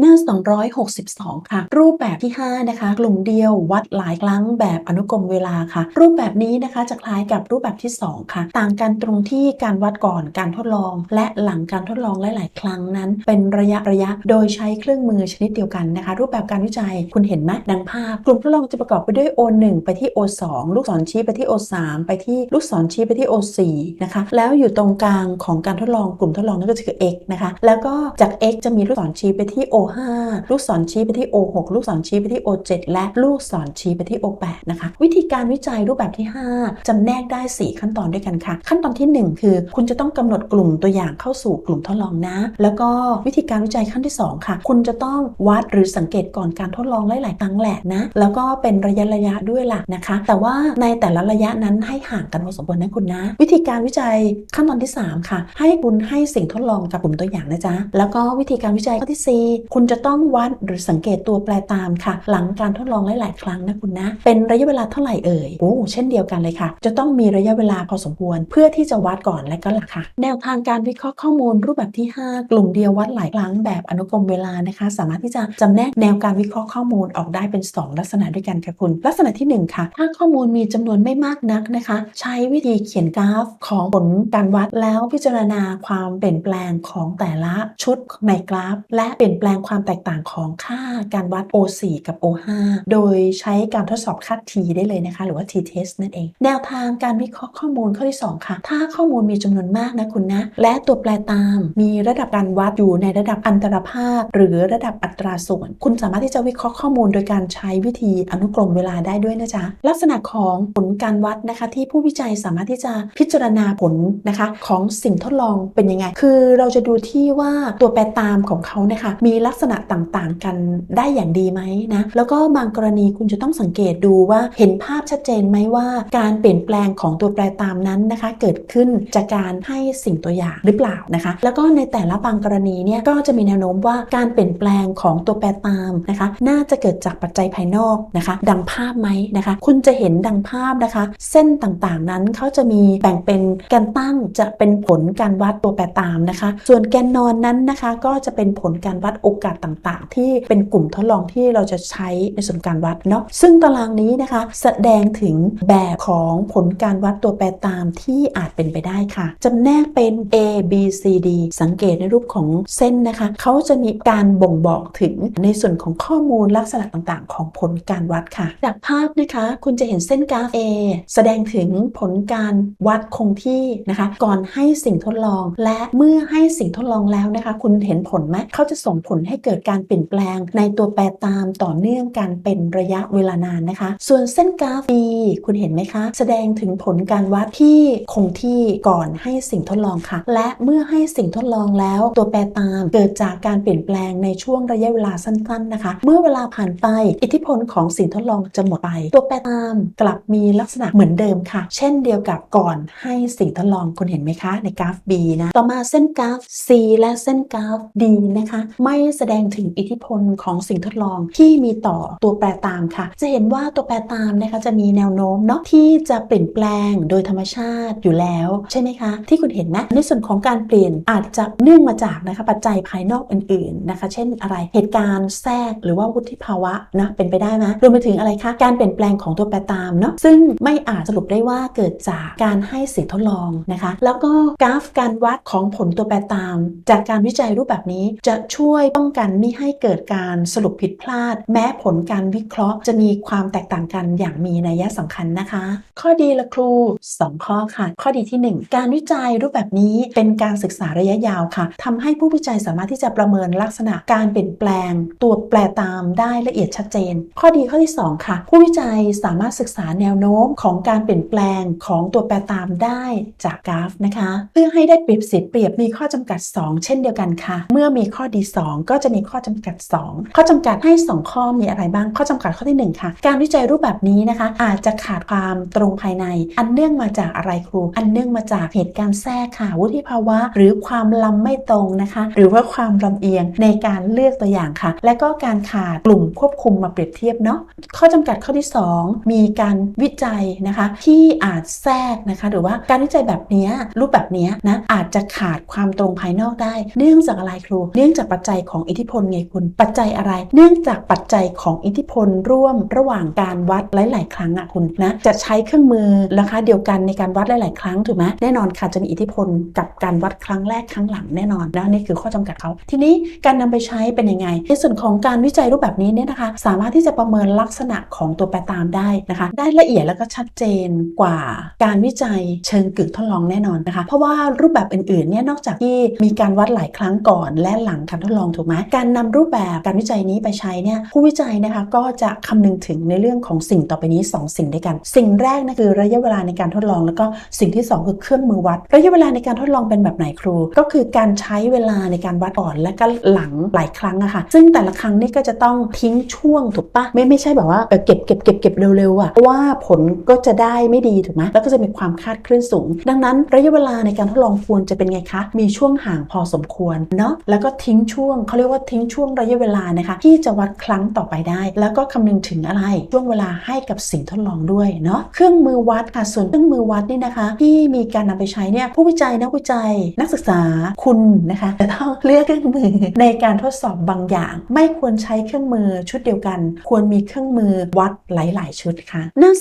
หน้า 262 ค่ะ รูปแบบที่ 5 นะคะ กลุ่มเดียววัดหลายครั้งแบบอนุกรมเวลาค่ะ รูปแบบนี้นะคะจะคล้ายกับรูปแบบที่ 2 ค่ะ ต่างกันตรงที่การวัดก่อนการทดลอง และหลังการทดลองหลาย ๆ ครั้งนั้น เป็นระยะระยะโดยใช้เครื่องมือชนิดเดียวกันนะคะ รูปแบบการวิจัยคุณเห็นไหมดังภาพ กลุ่มทดลองจะประกอบไปด้วย O1 ไปที่ O2 ลูกศรชี้ไปที่ O3 ไปที่ลูกศรชี้ไปที่ O4 นะคะแล้วอยู่ตรงกลางของการทดลองกลุ่มทดลองนั่นก็คือ x นะคะแล้วก็จาก x จะมีลูกศรชี้ไปที่ O5 ลูกศรชี้ไปที่ O6 ลูกศรชี้ไปที่ O7 และลูกศรชี้ไปที่ O8 นะคะวิธีการวิจัยรูปแบบที่ 5จำแนกได้ 4 ขั้นตอนด้วยกันค่ะ ขั้นตอนทีหนึ่1 คือ คุณจะต้องกำหนดกลุ่มตัวอย่างเข้าสู่กลุ่มทดลองนะ แล้วก็วิธีการวิจัยขั้นที่ 2 ค่ะ คุณจะต้องวัดหรือสังเกตก่อนการทดลองหลาย ๆ ครั้งแหละนะ แล้วก็เป็นระยะระยะด้วยล่ะนะคะ แต่ว่าในแต่ละระยะนั้นให้ห่างกันพอสมควรนะคุณนะ วิธีการวิจัยขั้นตอนที่ 3 ค่ะ ให้คุณให้สิ่งทดลองกับกลุ่มตัวอย่างนะจ๊ะแล้วก็วิธีการวิจัยข้อที่ 4คุณจะต้องวัดหรือสังเกตตัวแปรตามค่ะ หลังการทดลองหลาย ๆ ครั้งนะคุณนะ เป็นระยะเวลาเท่าไหร่เอ่ยโอ้เช่นเดียวกันเลยค่ะ จะต้องมีระยะเวลาพอสมควร เพื่อที่จะวัดก่อนและก็หลังค่ะ แนวทางการวิเคราะห์ข้อมูลรูปแบบที่ 5 กลุ่มเดียววัดหลายครั้งแบบอนุกรมเวลานะคะ สามารถที่จะจำแนกแนวการวิเคราะห์ข้อมูลออกได้เป็น 2 ลักษณะด้วยกันค่ะคุณ ลักษณะทีหนึ่1 ค่ะ ถ้าข้อมูลมีจำนวนไม่มากนักนะคะ ใช้วิธีเขียนกราฟของผลการวัดแล้วพิจารณาความเปลี่ยนแปลงของแต่ละชุดในกราฟ และเปลี่ยนแปลงความแตกต่างของค่าการวัด O4 กับ O5 โดยใช้การทดสอบค่า T ได้เลยนะคะ หรือว่า T test นั่นเอง แนวทางการวิเคราะห์ข้อมูลข้อที่ 2 ค่ะ ถ้าข้อมูลมีจำนวนมากนะคุณนะ และตัวแปรตามมีระดับการวัดอยู่ในระดับอันตรภาพหรือระดับอัตราส่วน คุณสามารถที่จะวิเคราะห์ข้อมูลโดยการใช้วิธีอนุกรมเวลาได้ด้วยนะจ๊ะลักษณะของผลการวัดนะคะที่ผู้วิจัยสามารถที่จะพิจารณาผลนะคะของสิ่งทดลองเป็นยังไง คือเราจะดูที่ว่าตัวแปรตามของเขาเนี่ยค่ะมีลักษณะต่างๆ กันได้อย่างดีไหมนะแล้วก็บางกรณีคุณจะต้องสังเกตดูว่าเห็นภาพชัดเจนไหมว่าการเปลี่ยนแปลงของตัวแปรตามนั้นนะคะ เกิดขึ้นจากการให้สิ่งตัวอย่างหรือเปล่านะคะ แล้วก็ในแต่ละบางกรณีเนี่ยก็จะมีแนวโน้มว่าการเปลี่ยนแปลงของตัวแปรตามนะคะ น่าจะเกิดจากปัจจัยภายนอกนะคะ ดังภาพไหมนะคะ คุณจะเห็นดังภาพนะคะ เส้นต่างๆนั้นเขาจะมีแบ่งเป็นแกนตั้งจะเป็นผลการวัดตัวแปรตามนะคะ ส่วนแกนนอนนั้นนะคะ ก็จะเป็นผลการวัดโอกาสต่างๆ ที่เป็นกลุ่มทดลองที่เราจะใช้ในส่วนการวัดเนาะซึ่งตารางนี้นะคะแสดงถึงแบบของผลการวัดตัวแปรตามที่อาจเป็นไปได้ค่ะจำแนกเป็น A B C D สังเกตในรูปของเส้นนะคะเขาจะมีการบ่งบอกถึงในส่วนของข้อมูลลักษณะต่างๆ ของผลการวัดค่ะ จากภาพนะคะ คุณจะเห็นเส้นกราฟ A แสดงถึงผลการวัดคงที่นะคะ ก่อนให้สิ่งทดลองและเมื่อให้สิ่งทดลองแล้วนะคะ คุณเห็นผลไหมเขาจะส่งผลให้เกิดการเปลี่ยนแปลง ในตัวแปรตามต่อเนื่องกันเป็นระยะเวลานานนะคะ ส่วนเส้นกราฟ B คุณเห็นไหมคะ แสดงถึงผลการวัดที่คงที่ก่อนให้สิ่งทดลองค่ะ และเมื่อให้สิ่งทดลองแล้ว ตัวแปรตามเกิดจากการเปลี่ยนแปลงในช่วงระยะเวลาสั้นๆนะคะ เมื่อเวลาผ่านไปอิทธิพลของสิ่งทดลองจะหมดไป ตัวแปรตามกลับมีลักษณะเหมือนเดิมค่ะ เช่นเดียวกับก่อนให้สิ่งทดลองคุณเห็นไหมคะ ในกราฟ B นะต่อมาเส้นกราฟ C และเส้นกราฟ D นะคะไม่แสดงถึงอิทธิพลของสิ่งทดลองที่มีต่อตัวแปรตามค่ะ จะเห็นว่าตัวแปรตามนะคะจะมีแนวโน้มเนาะที่จะเปลี่ยนแปลงโดยธรรมชาติอยู่แล้ว ใช่ไหมคะ ที่คุณเห็นนะในส่วนของการเปลี่ยนอาจจะเนื่องมาจากนะคะปัจจัยภายนอกอื่นๆนะคะ เช่นอะไรเหตุการณ์แทรกหรือว่าวุฒิภาวะนะเป็นไปได้ไหมรวมไปถึงอะไรคะการเปลี่ยนแปลงของตัวแปรตามเนาะซึ่งไม่อาจสรุปได้ว่าเกิดจากการให้สิ่งทดลองนะคะ แล้วก็กราฟการวัดของผลตัวแปรตาม จากการวิจัยรูปแบบนี้จะช่วยป้องกันไม่ให้เกิดการสรุปผิดพลาด แม้ผลการวิเคราะห์จะมีความแตกต่างกันอย่างมีนัยสำคัญนะคะ ข้อดีละครู 2 ข้อค่ะ ข้อดีที่ 1 การวิจัยรูปแบบนี้เป็นการศึกษาระยะยาวค่ะทำให้ผู้วิจัยสามารถที่จะประเมินลักษณะการเปลี่ยนแปลง ตัวแปรตามได้ละเอียดชัดเจน ข้อดีข้อที่ 2 ค่ะ ผู้วิจัยสามารถศึกษาแนวโน้มของการเปลี่ยนแปลงของตัวแปรตามได้จากกราฟนะคะ เพื่อให้ได้เปรียบเสียเปรียบมีข้อจำกัด 2 เช่นเดียวกันค่ะ เมื่อมีข้อดี 2 ก็จะมีข้อจำกัด 2 ข้อจำกัดให้ 2 ข้อมีอะไรบ้าง ข้อจำกัดข้อที่ 1 ค่ะ การวิจัยรูปแบบนี้นะคะ อาจจะขาดความตรงภายใน อันเนื่องมาจากอะไรครู อันเนื่องมาจากเหตุการณ์แทรกค่ะ วุฒิภาวะ หรือความลำไม่ตรงนะคะ หรือว่าความลำเอียงในการเลือกตัวอย่างค่ะ และก็การขาดกลุ่มควบคุมมาเปรียบเทียบเนาะข้อจำกัดข้อที่ 2 มีการวิจัยนะคะ ที่อาจแทรกนะคะ หรือว่าการวิจัยแบบนี้รูปแบบนี้นะอาจจะขาดความตรงภายนอกได้ เนื่องจากอะไรครู เนื่องจากปัจจัยของอิทธิพลไงคุณ ปัจจัยอะไร เนื่องจากปัจจัยของอิทธิพลร่วมระหว่างการวัดหลาย ๆ ครั้งอะคุณนะจะใช้เครื่องมือราคาเดียวกันในการวัดหลาย ๆ ครั้งถูกไหมแน่นอนค่ะจะมีอิทธิพลกับการวัดครั้งแรกครั้งหลังแน่นอนนะนี่คือข้อจำกัดเขา ทีนี้การนำไปใช้เป็นยังไง ในส่วนของการวิจัยรูปแบบนี้เนี่ยนะคะ สามารถที่จะประเมินลักษณะของตัวแปรตามได้นะคะ ได้ละเอียดแล้วก็ชัดเจนกว่าการวิจัยเชิงกึ่งทดลองแน่นอนนะคะ เพราะว่ารูปแบบอื่น ๆ เนี่ยนอกจากที่มีการวัดหลายครั้งก่อนและหลังการทดลองถูกไหมการนำรูปแบบการวิจัยนี้ไปใช้เนี่ยผู้วิจัยนะคะก็จะคำนึงถึงในเรื่องของสิ่งต่อไปนี้ 2 สิ่งด้วยกัน สิ่งแรกนะคือระยะเวลาในการทดลอง แล้วก็สิ่งที่ 2 คือเครื่องมือวัด ระยะเวลาในการทดลองเป็นแบบไหนครู ก็คือการใช้เวลาในการวัดก่อนและก็หลังหลายครั้งอะค่ะซึ่งแต่ละครั้งนี่ก็จะต้องทิ้งช่วงถูกปะไม่ไม่ใช่แบบว่าเออเก็บเก็บเก็บเก็บเร็วๆอะเพราะว่าผลก็จะได้ไม่ดีถูกไหมแล้วก็จะมีความคาดเคลื่อนสูง ดังนั้นระยะเวลาในการทดลองควรจะเป็นไงคะมีช่วงห่างพอสมควรเนาะแล้วก็ทิ้งช่วงเขาเรียกว่าทิ้งช่วงระยะเวลานะคะ ที่จะวัดครั้งต่อไปได้ แล้วก็คำนึงถึงอะไรช่วงเวลาให้กับสิ่งทดลองด้วยเนาะเครื่องมือวัดค่ะส่วนเครื่องมือวัดนี่นะคะ ที่มีการนำไปใช้เนี่ยผู้วิจัยนักวิจัย นักศึกษาคุณนะคะจะต้องเลือกเครื่องมือในการทดสอบบางอย่าง ไม่ควรใช้เครื่องมือชุดเดียวกัน ควรมีเครื่องมือวัดหลาย ๆ ชุดค่ะ หน้า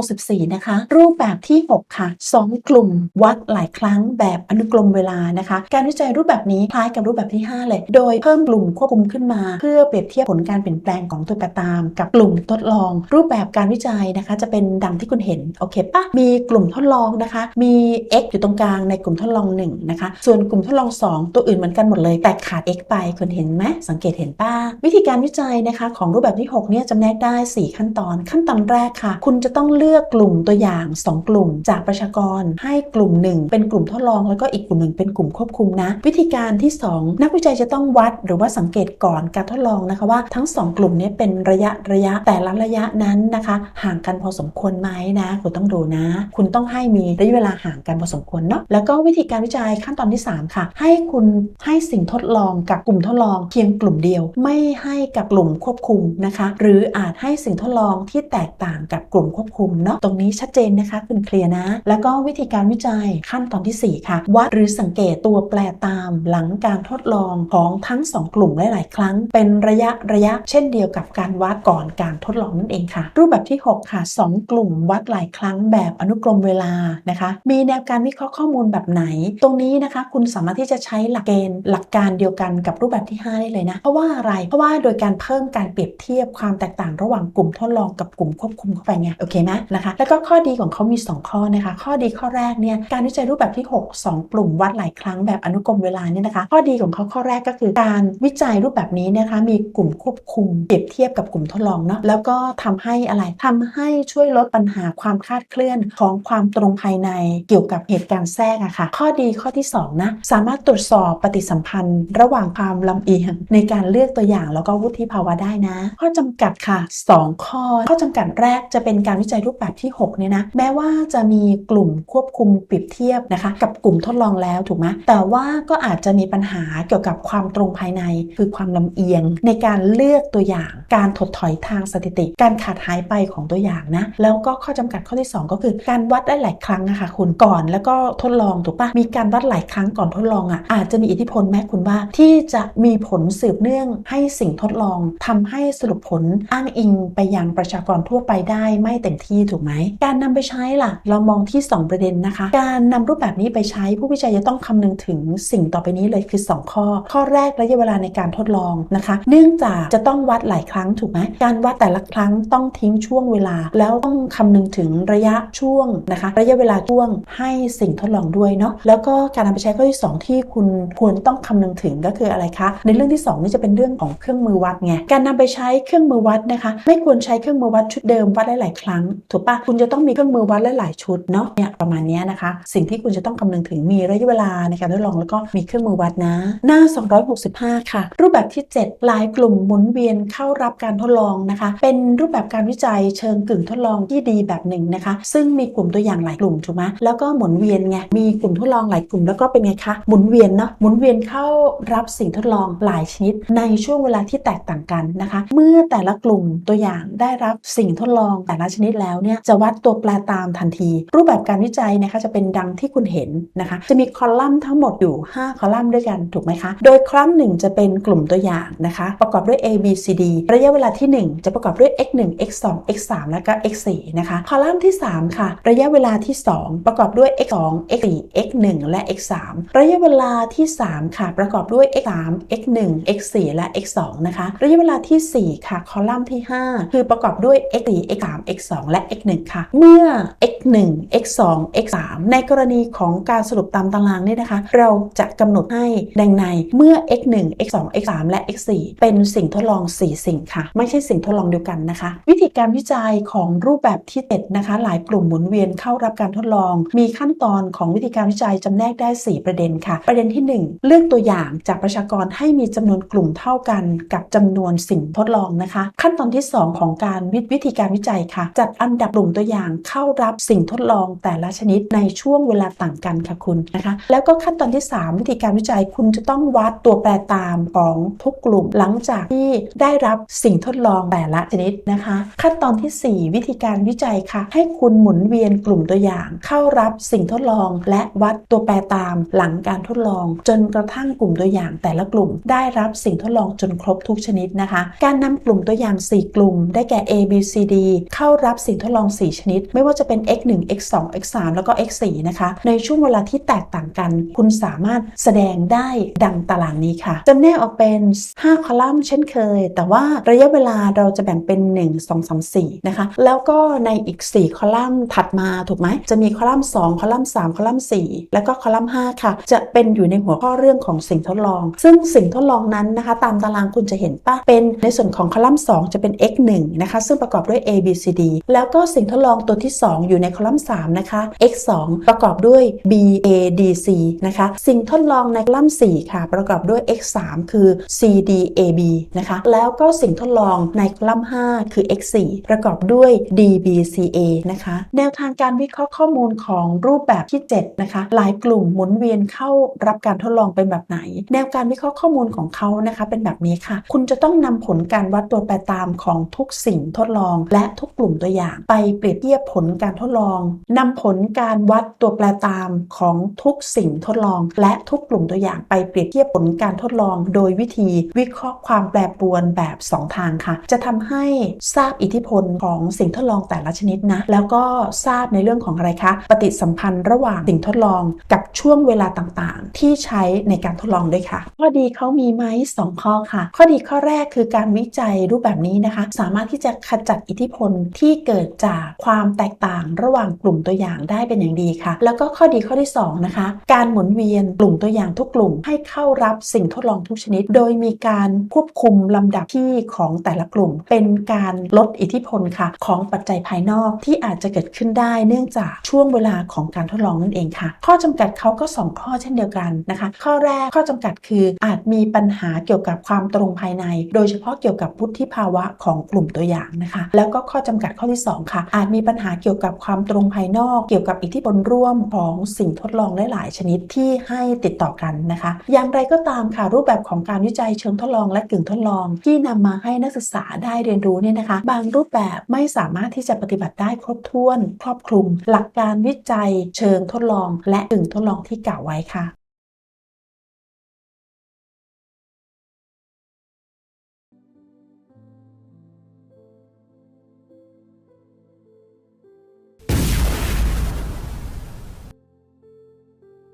264 นะคะ รูปแบบที่ 6 ค่ะ 2 กลุ่มวัดหลายครั้งแบบอนุกรมเวลานะคะ การวิจัยรูปแบบนี้คล้ายกับรูปแบบที่ 5 เลย โดยเพิ่มกลุ่มควบคุมขึ้นมา เพื่อเปรียบเทียบผลการเปลี่ยนแปลงของตัวแปรตาม กับกลุ่มทดลอง รูปแบบการวิจัยนะคะ จะเป็นดังที่คุณเห็นโอเคปะมีกลุ่มทดลองนะคะ มี x อยู่ตรงกลางในกลุ่มทดลอง1นะคะส่วนกลุ่มทดลอง 2 ตัวอื่นเหมือนกันหมดเลย แต่ขาด x ไปคุณเห็นไหมสังเกตเห็นป้าวิธีการวิจัยนะคะของรูปแบบที่6เนี่ยจำแนกได้ 4 ขั้นตอน ขั้นตอนแรกค่ะ คุณจะต้องเลือกกลุ่มตัวอย่าง 2 กลุ่ม จากประชากรให้กลุ่ม 1 เป็นกลุ่มทดลองแล้วก็อีกกลุ่มหนึ่งเป็นกลุ่มควบคุมนะ วิธีการที่ 2 นักวิจัยจะต้องวัดหรือว่าสังเกตก่อนการทดลองนะคะว่าทั้ง 2 กลุ่มนี้เป็นระยะระยะแต่ละระยะนั้นนะคะ ห่างกันพอสมควรไหมนะ คุณต้องดูนะ คุณต้องให้มีระยะเวลาห่างกันพอสมควรเนาะแล้วก็วิธีการวิจัยขั้นตอนที่ 3 ค่ะ ให้คุณให้สิ่งทดลองกับกลุ่มทดลองเพียงกลุ่มเดียว ไม่ให้กับกลุ่มควบคุมนะคะ หรืออาจให้สิ่งทดลองที่แตกต่างกับกลุ่มควบคุมเนาะตรงนี้ชัดเจนนะคะคุณเคลียร์นะ แล้วก็วิธีการวิจัยขั้นตอนที่ 4 ค่ะวัดหรือสังเกตตัวแปรตามหลังการทดลองของทั้ง 2กลุ่มหลาย ๆ ครั้ง เป็นระยะระยะเช่นเดียวกับการวัดก่อนการทดลองนั่นเองค่ะ รูปแบบที่ 6 ค่ะ 2 กลุ่มวัดหลายครั้งแบบอนุกรมเวลานะคะ มีแนวการวิเคราะห์ข้อมูลแบบไหน ตรงนี้นะคะ คุณสามารถที่จะใช้หลักเกณฑ์หลักการเดียวกันกับรูปแบบที่ 5 ได้เลยนะ เพราะว่าอะไร เพราะว่าโดยการเพิ่มการเปรียบเทียบความแตกต่างระหว่างกลุ่มทดลองกับกลุ่มควบคุมเข้าไปไงโอเคไหมนะคะ แล้วก็ข้อดีของเขามี 2 ข้อนะคะ ข้อดีข้อแรกเนี่ยการวิจัยรูปแบบที่ 6 2 กลุ่มวัดหลายครั้งแบบอนุกรมเวลาเนี่ยนะคะ ข้อดีของเขาข้อแรกก็คือการวิจัยรูปแบบนี้นะคะมีกลุ่มควบคุมเปรียบเทียบกับกลุ่มทดลองเนาะแล้วก็ทำให้อะไรทำให้ช่วยลดปัญหาความคลาดเคลื่อนของความตรงภายในเกี่ยวกับเหตุการณ์แทรกอะค่ะ ข้อดีข้อที่2นะสามารถตรวจสอบปฏิสัมพันธ์ ระหว่างความลำเอียงในการเลือกตัวอย่างแล้วก็วุฒิภาวะได้นะ ข้อจำกัดค่ะ 2 ข้อ ข้อจำกัดแรกจะเป็นการวิจัยรูปแบบที่6เนี่ยนะแม้ว่าจะมีกลุ่มควบคุมเปรียบเทียบนะคะ กับกลุ่มทดลองแล้วถูกไหมแต่ว่าก็อาจจะมีปัญหาเกี่ยวกับความตรงภายในคือความลำเอียงในการเลือกตัวอย่าง การถดถอยทางสถิติ การขาดหายไปของตัวอย่างนะ แล้วก็ข้อจำกัดข้อที่ 2 ก็คือการวัดได้หลายครั้งนะคะคุณก่อนแล้วก็ทดลองถูกปะมีการวัดหลายครั้งก่อนทดลองอะอาจจะมีอิทธิพลแม้คุณว่าที่จะมีผลสืบเนื่องให้สิ่งทดลองทำให้สรุปผลอ้างอิงไปยังประชากรทั่วไปได้ไม่เต็มที่ถูกไหม การนำไปใช้ล่ะ เรามองที่ 2 ประเด็นนะคะ การนำรูปแบบนี้ไปใช้ผู้วิจัยจะต้องคำนึงถึงสิ่งต่อไปนี้เลยคือ 2 ข้อ ข้อแรกระยะเวลาในการทดลองนะคะ เนื่องจากจะต้องวัดหลายครั้งถูกไหมการวัดแต่ละครั้งต้องทิ้งช่วงเวลา แล้วต้องคำนึงถึงระยะช่วงนะคะ ระยะเวลาช่วงให้สิ่งทดลองด้วยเนาะแล้วก็การนำไปใช้ข้อที่ 2 ที่คุณควรต้องคำนึงถึงก็คืออะไรคะ ในเรื่องที่ 2 นี่จะเป็นเรื่องของเครื่องมือวัดไงการนำไปใช้เครื่องมือวัดนะคะ ไม่ควรใช้เครื่องมือวัดชุดเดิมวัดหลาย ๆ ครั้งถูกปะคุณจะต้องมีเครื่องมือวัดหลายๆชุดเนาะเนี่ยประมาณนี้นะคะ สิ่งที่คุณจะต้องคำนึงถึงมีระยะเวลาในการทดลองแล้วก็มีเครื่องมือวัดนะ หน้า 265ค่ะ รูปแบบที่ 7 หลายกลุ่มหมุนเวียนเข้ารับการทดลองนะคะ เป็นรูปแบบการวิจัยเชิงกึ่งทดลองที่ดีแบบหนึ่งนะคะ ซึ่งมีกลุ่มตัวอย่างหลายกลุ่มถูกไหมแล้วก็หมุนเวียนไงมีกลุ่มทดลองหลายกลุ่มแล้วก็เป็นไงคะหมุนเวียนเนาะหมุนเวียนเข้ารับสิ่งทดลองหลายชนิด ในช่วงเวลาที่แตกต่างกันนะคะ เมื่อแต่ละกลุ่มตัวอย่างได้รับสิ่งทดลองแต่ละชนิดแล้วเนี่ยจะวัดตัวแปรตามทันที รูปแบบการวิจัยนะคะจะเป็นดังที่คุณเห็นนะคะ จะมีคอลัมน์ทั้งหมดอยู่ 5 คอลัมน์ด้วยกันถูกไหมคะ โดยคอลัมน์หนึ่งจะจะเป็นกลุ่มตัวอย่างนะคะ ประกอบด้วย A B C D ระยะเวลาที่ 1 จะประกอบด้วย x 1 x 2 x 3แล้วก็ x 4นะคะ คอลัมน์ที่ 3 ค่ะ ระยะเวลาที่ 2 ประกอบด้วย x 2 x 4 x 1และ x 3ระยะเวลาที่ 3 ค่ะ ประกอบด้วย x 3 x 1 x 4และ x 2นะคะ ระยะเวลาที่ 4 ค่ะ คอลัมน์ที่ 5 คือประกอบด้วย x 4 x 3 x 2และ x 1ค่ะ เมื่อ x 1 x 2 x 3ในกรณีของการสรุปตามตารางนี่นะคะ เราจะกำหนดให้ดังในเมื่อ x 1 x 2 x 3 และ x 4 เป็นสิ่งทดลอง 4 สิ่งค่ะ ไม่ใช่สิ่งทดลองเดียวกันนะคะ วิธีการวิจัยของรูปแบบที่7นะคะ หลายกลุ่มหมุนเวียนเข้ารับการทดลอง มีขั้นตอนของวิธีการวิจัยจำแนกได้ 4 ประเด็นค่ะ ประเด็นที่ 1 เลือกตัวอย่างจากประชากรให้มีจำนวนกลุ่มเท่ากันกับจำนวนสิ่งทดลองนะคะ ขั้นตอนที่ 2 ของการวิวิธีการวิจัยค่ะ จัดอันดับกลุ่มตัวอย่างเข้ารับสิ่งทดลองแต่ละชนิดในช่วงเวลาต่างกันค่ะคุณนะคะ แล้วก็ขั้นตอนที่ 3 วิธีการวิจัยคุณจะต้องวัดตัวแปรตามามของทุกกลุ่มหลังจากที่ได้รับสิ่งทดลองแต่ละชนิดนะคะ ขั้นตอนทีสี่ 4 วิธีการวิจัยค่ะ ให้คุณหมุนเวียนกลุ่มตัวอย่าง เข้ารับสิ่งทดลอง และวัดตัวแปรตามหลังการทดลอง จนกระทั่งกลุ่มตัวอย่าง แต่ละกลุ่มได้รับสิ่งทดลองจนครบทุกชนิดนะคะ การนำกลุ่มตัวอย่าง 4 กลุ่ม ได้แก่ A B C D เข้ารับสิ่งทดลอง 4 ชนิด ไม่ว่าจะเป็น x 1 x 2 x 3แล้วก็ x 4นะคะในช่วงเวลาที่แตกต่างกัน คุณสามารถแสดงได้ดังตารางนี้ค่ะจำแนกออกเป็น 5 คอลัมน์เช่นเคย แต่ว่าระยะเวลาเราจะแบ่งเป็น 1 2 3 4 นะคะ แล้วก็ในอีก 4 คอลัมน์ถัดมาถูกไหม จะมีคอลัมน์ 2 คอลัมน์ 3 คอลัมน์ 4 แล้วก็คอลัมน์ 5 ค่ะ จะเป็นอยู่ในหัวข้อเรื่องของสิ่งทดลอง ซึ่งสิ่งทดลองนั้นนะคะ ตามตารางคุณจะเห็นป่ะ เป็นในส่วนของคอลัมน์ 2 จะเป็น x 1นะคะ ซึ่งประกอบด้วย a b c d แล้วก็สิ่งทดลองตัวที่ 2 อยู่ในคอลัมน์ 3 นะคะ x 2ประกอบด้วย b a d c นะคะ สิ่งทดลองในคอลัมน์ 4 ค่ะ ประกอบด้วย x 3คือ c d a b นะคะ แล้วก็สิ่งทดลองในคอลัมน์5คือ x 4 ประกอบด้วย d b c a นะคะ แนวทางการวิเคราะห์ข้อมูลของรูปแบบที่ 7 นะคะ หลายกลุ่มหมุนเวียนเข้ารับการทดลองเป็นแบบไหน แนวการวิเคราะห์ข้อมูลของเขานะคะเป็นแบบนี้ค่ะ คุณจะต้องนำผลการวัดตัวแปรตามของทุกสิ่งทดลอง และทุกกลุ่มตัวอย่าง ไปเปรียบเทียบผลการทดลองนำผลการวัดตัวแปรตามของทุกสิ่งทดลอง และทุกกลุ่มตัวอย่างไปเปรียบเทียบผลการทดลองโดยวิธีวิเคราะห์ความแปรปรวนแบบ 2 ทางค่ะ จะทำให้ทราบอิทธิพลของสิ่งทดลองแต่ละชนิดนะ แล้วก็ทราบในเรื่องของอะไรคะ ปฏิสัมพันธ์ระหว่างสิ่งทดลองกับช่วงเวลาต่างๆ ที่ใช้ในการทดลองด้วยค่ะ ข้อดีเขามีไหม2 ข้อค่ะ ข้อดีข้อแรกคือการวิจัยรูปแบบนี้นะคะ สามารถที่จะขจัดอิทธิพลที่เกิดจากความแตกต่างระหว่างกลุ่มตัวอย่างได้เป็นอย่างดีค่ะ แล้วก็ข้อดีข้อที่2นะคะ การหมุนเวียนกลุ่มตัวอย่างทุกกลุ่มให้เข้ารับสิ่งทดลองทุกชนิด โดยมีการควบคุมลำดับที่ของแต่ละกลุ่ม เป็นการลดอิทธิพลค่ะ ของปัจจัยภายนอกที่อาจจะเกิดขึ้นได้เนื่องจากช่วงเวลาของการทดลองนั่นเองค่ะ ข้อจำกัดเขาก็ 2 ข้อเช่นเดียวกันนะคะ ข้อแรกข้อจำกัดคืออาจมีปัญหาเกี่ยวกับความตรงภายใน โดยเฉพาะเกี่ยวกับวุฒิภาวะของกลุ่มตัวอย่างนะคะ แล้วก็ข้อจำกัดข้อที่ 2 ค่ะ อาจมีปัญหาเกี่ยวกับความตรงภายนอก เกี่ยวกับอิทธิพลร่วมของสิ่งทดลองหลาย ๆ ชนิดที่ให้ติดต่อกันนะคะ อย่างไรก็ตามค่ะรูปแบบของการวิจัยเชิงทดลองและกึ่งทดลอง ที่นำมาให้นักศึกษาได้เรียนรู้เนี่ยนะคะ บางรูปแบบไม่สามารถที่จะปฏิบัติได้ครบถ้วน ครอบคลุม หลักการวิจัยเชิงทดลอง และกึ่งทดลองที่กล่าวไว้ค่ะ